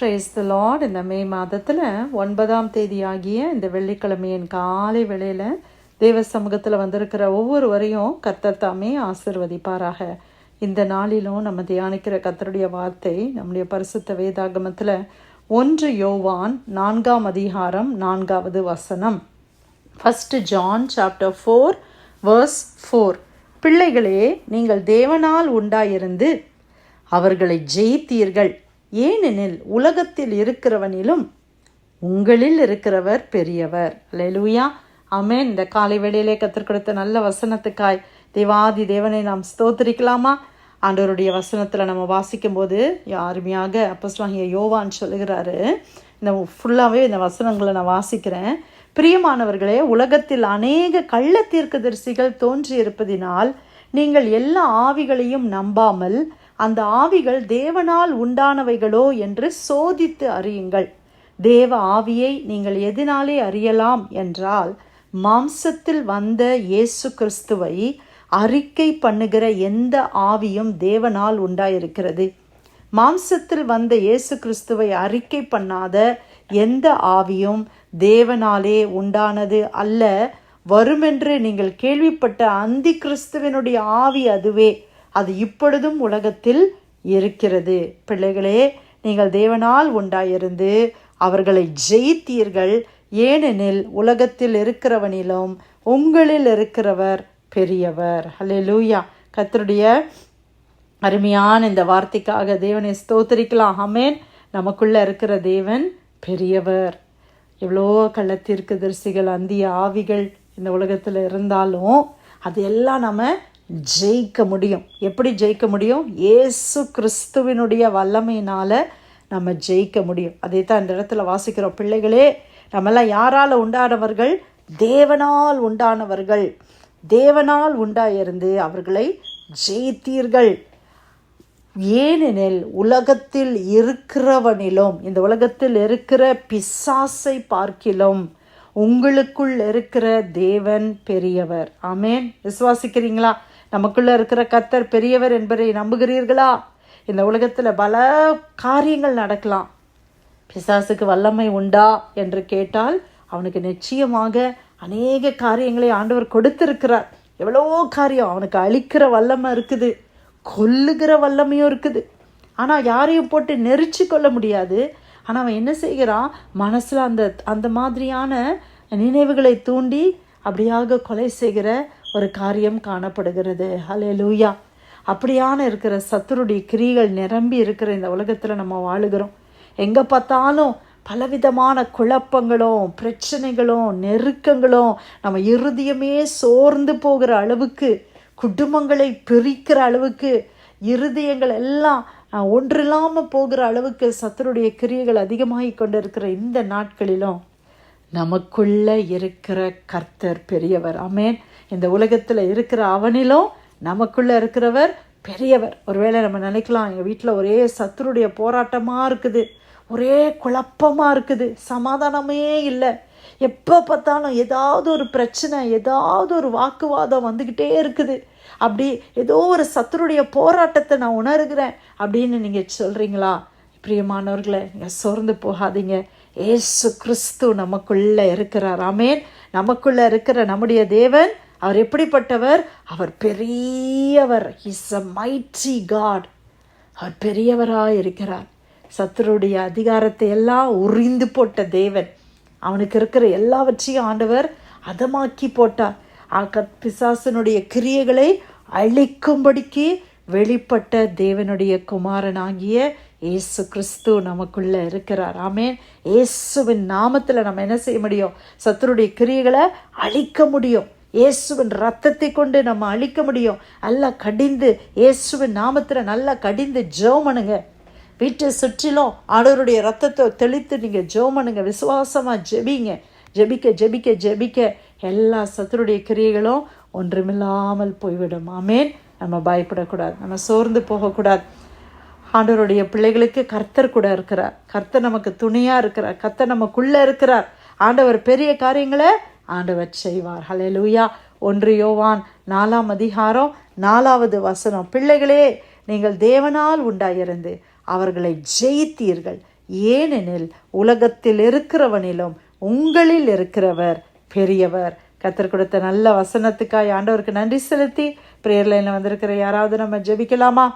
Price த Lord இந்த மே மாதத்தில் ஒன்பதாம் தேதி ஆகிய இந்த வெள்ளிக்கிழமையின் காலை வேளையில் தேவ சமூகத்தில் வந்திருக்கிற ஒவ்வொருவரையும் கர்த்தர் தாமே ஆசிர்வதிப்பாராக. இந்த நாளிலும் நம்ம தியானிக்கிற கர்த்தருடைய வார்த்தை நம்முடைய பரிசுத்த வேதாகமத்தில் ஒன்று யோவான் நான்காம் அதிகாரம் நான்காவது வசனம். First John chapter four verse four பிள்ளைகளே நீங்கள் தேவனால் உண்டாயிருந்து அவர்களை ஜெயித்தீர்கள். ஏனெனில் உலகத்தில் இருக்கிறவனிலும் உங்களில் இருக்கிறவர் பெரியவர். லெலுயா அமேன் இந்த காலை வேளையிலே கற்றுக் கொடுத்த நல்ல வசனத்துக்காய் தேவாதி தேவனை நாம் ஸ்தோத்திரிக்கலாமா? ஆண்டவருடைய வசனத்தில் நம்ம வாசிக்கும்போது அருமையாக அப்போஸ்லாகிய யோவான் சொல்லுகிறாரு. இந்த ஃபுல்லாகவே இந்த வசனங்களை நான் வாசிக்கிறேன். பிரியமானவர்களே உலகத்தில் அநேக கள்ள தீர்க்கதரிசிகள் தோன்றி இருப்பதினால் நீங்கள் எல்லா ஆவிகளையும் நம்பாமல் அந்த ஆவிகள் தேவனால் உண்டானவைகளோ என்று சோதித்து அறியுங்கள். தேவ ஆவியை நீங்கள் எதினாலே அறியலாம் என்றால் மாம்சத்தில் வந்த இயேசு கிறிஸ்துவை அறிக்கை பண்ணுகிற எந்த ஆவியும் தேவனால் உண்டாயிருக்கிறது. மாம்சத்தில் வந்த இயேசு கிறிஸ்துவை அறிக்கை பண்ணாத எந்த ஆவியும் தேவனாலே உண்டானது அல்ல. வருமென்று நீங்கள் கேள்விப்பட்ட அந்தி கிறிஸ்துவனுடைய ஆவி அதுவே. அது இப்பொழுதும் உலகத்தில் இருக்கிறது. பிள்ளைகளே நீங்கள் தேவனால் உண்டாயிருந்து அவர்களை ஜெயித்தீர்கள். ஏனெனில் உலகத்தில் இருக்கிறவனிலும் உங்களில் இருக்கிறவர் பெரியவர். ஹலே லூயா கத்தருடைய அருமையான இந்த வார்த்தைக்காக தேவனை ஸ்தோத்தரிக்கலாம். ஆமேன் நமக்குள்ளே இருக்கிற தேவன் பெரியவர். எவ்வளோ கள்ளத்திற்கு தரிசிகள் அந்திய ஆவிகள் இந்த உலகத்தில் இருந்தாலும் அது எல்லாம் நம்ம ஜெயிக்க முடியும். எப்படி ஜெயிக்க முடியும்? ஏசு கிறிஸ்துவினுடைய வல்லமையினால் நம்ம ஜெயிக்க முடியும். அதே தான் இந்த இடத்துல வாசிக்கிறோம். பிள்ளைகளே நம்மெல்லாம் யாரால் உண்டானவர்கள்? தேவனால் உண்டானவர்கள். தேவனால் உண்டாயிருந்து அவர்களை ஜெயித்தீர்கள். ஏனெனில் உலகத்தில் இருக்கிறவனிலும் இந்த உலகத்தில் இருக்கிற பிசாசை பார்க்கிலும் உங்களுக்குள் இருக்கிற தேவன் பெரியவர். ஆமேன். விசுவாசிக்கிறீங்களா? நமக்குள்ளே இருக்கிற கத்தர் பெரியவர் என்பதை நம்புகிறீர்களா? இந்த உலகத்தில் பல காரியங்கள் நடக்கலாம். பிசாசுக்கு வல்லமை உண்டா என்று கேட்டால் அவனுக்கு நிச்சயமாக அநேக காரியங்களை ஆண்டவர் கொடுத்திருக்கிறார். எவ்வளோ காரியம் அவனுக்கு அழிக்கிற வல்லமை இருக்குது கொல்லுகிற வல்லமையும் இருக்குது. ஆனால் யாரையும் போட்டு நெரிச்சு கொள்ள முடியாது. ஆனால் அவன் என்ன செய்கிறான்? மனசில் அந்த அந்த மாதிரியான நினைவுகளை தூண்டி அப்படியாக கொலை செய்கிற ஒரு காரியம் காணப்படுகிறது. ஹலே லூயா அப்படியான இருக்கிற சத்துருடைய கிரிகள் நிரம்பி இருக்கிற இந்த உலகத்தில் நம்ம வாழுகிறோம். எங்கே பார்த்தாலும் பலவிதமான குழப்பங்களும் பிரச்சனைகளும் நெருக்கங்களும் நம்ம இருதயமே சோர்ந்து போகிற அளவுக்கு குடும்பங்களை பிரிக்கிற அளவுக்கு இருதயங்கள் எல்லாம் ஒன்றில்லாமல் போகிற அளவுக்கு சத்துருடைய கிரியைகள் அதிகமாகி கொண்டு இருக்கிற இந்த நாட்களிலும் நமக்குள்ள இருக்கிற கர்த்தர் பெரியவர். அமேன் இந்த உலகத்தில் இருக்கிற அவனிலும் நமக்குள்ள இருக்கிறவர் பெரியவர். ஒருவேளை நம்ம நினைக்கலாம் எங்கள் வீட்டில் ஒரே சத்துருடைய போராட்டமாக இருக்குது. ஒரே குழப்பமாக இருக்குது. சமாதானமே இல்லை. எப்போ பார்த்தாலும் ஏதாவது ஒரு பிரச்சனை ஏதாவது ஒரு வாக்குவாதம் வந்துக்கிட்டே இருக்குது. அப்படி ஏதோ ஒரு சத்துருடைய போராட்டத்தை நான் உணர்கிறேன் அப்படின்னு நீங்கள் சொல்கிறீங்களா பிரியமானவர்களை நீங்கள் சோர்ந்து போகாதீங்க. ஏசு கிறிஸ்து நமக்குள்ளே இருக்கிறார். ஆமேன். நமக்குள்ளே இருக்கிற நம்முடைய தேவன் அவர் எப்படிப்பட்டவர்? அவர் பெரியவர். இஸ் அ மைட்டி காட் அவர் பெரியவராக இருக்கிறார். சத்துருடைய அதிகாரத்தை எல்லாம் உறிந்து போட்ட தேவன். அவனுக்கு இருக்கிற எல்லாவற்றையும் ஆண்டவர் அதமாக்கி போட்டார். பிசாசனுடைய கிரியைகளை அழிக்கும்படிக்கு வெளிப்பட்ட தேவனுடைய குமாரனாகிய ஏசு கிறிஸ்து நமக்குள்ளே இருக்கிறார். ஆமேன். இயேசுவின் நாமத்தில் நம்ம என்ன செய்ய முடியும்? சத்துருடைய கிரியைகளை அழிக்க முடியும். இயேசுவின் ரத்தத்தை கொண்டு நம்ம அழிக்க முடியும். நல்லா கடிந்து இயேசுவின் நாமத்தில் நல்லா கடிந்து ஜோமனுங்க வீட்டை சுற்றிலும் ஆண்டவருடைய ரத்தத்தை தெளித்து நீங்கள் ஜோமனுங்க விசுவாசமாக ஜெபிங்க. ஜெபிக்க ஜெபிக்க ஜெபிக்க எல்லா சத்துருடைய கிரியைகளும் ஒன்றுமில்லாமல் போய்விடும். ஆமேன். நம்ம பயப்படக்கூடாது. நம்ம சோர்ந்து போகக்கூடாது. ஆண்டவருடைய பிள்ளைகளுக்கு கர்த்தர் கூட இருக்கிறார். கர்த்தர் நமக்கு துணையாக இருக்கிறார். கர்த்தர் நமக்குள்ளே இருக்கிறார். ஆண்டவர் பெரிய காரியங்களை ஆண்டவர் செய்வார். ஹலே லூயா ஒன்று யோவான் நாலாம் அதிகாரம் நாலாவது வசனம். பிள்ளைகளே நீங்கள் தேவனால் உண்டாயிருந்து அவர்களை ஜெயித்தீர்கள். ஏனெனில் உலகத்தில் இருக்கிறவனிலும் உங்களில் இருக்கிறவர் பெரியவர். கத்தர் கொடுத்த நல்ல வசனத்துக்காய் ஆண்டவருக்கு நன்றி செலுத்தி பிரேயர் லைனில் வந்திருக்கிற யாராவது நம்ம ஜெபிக்கலாமா?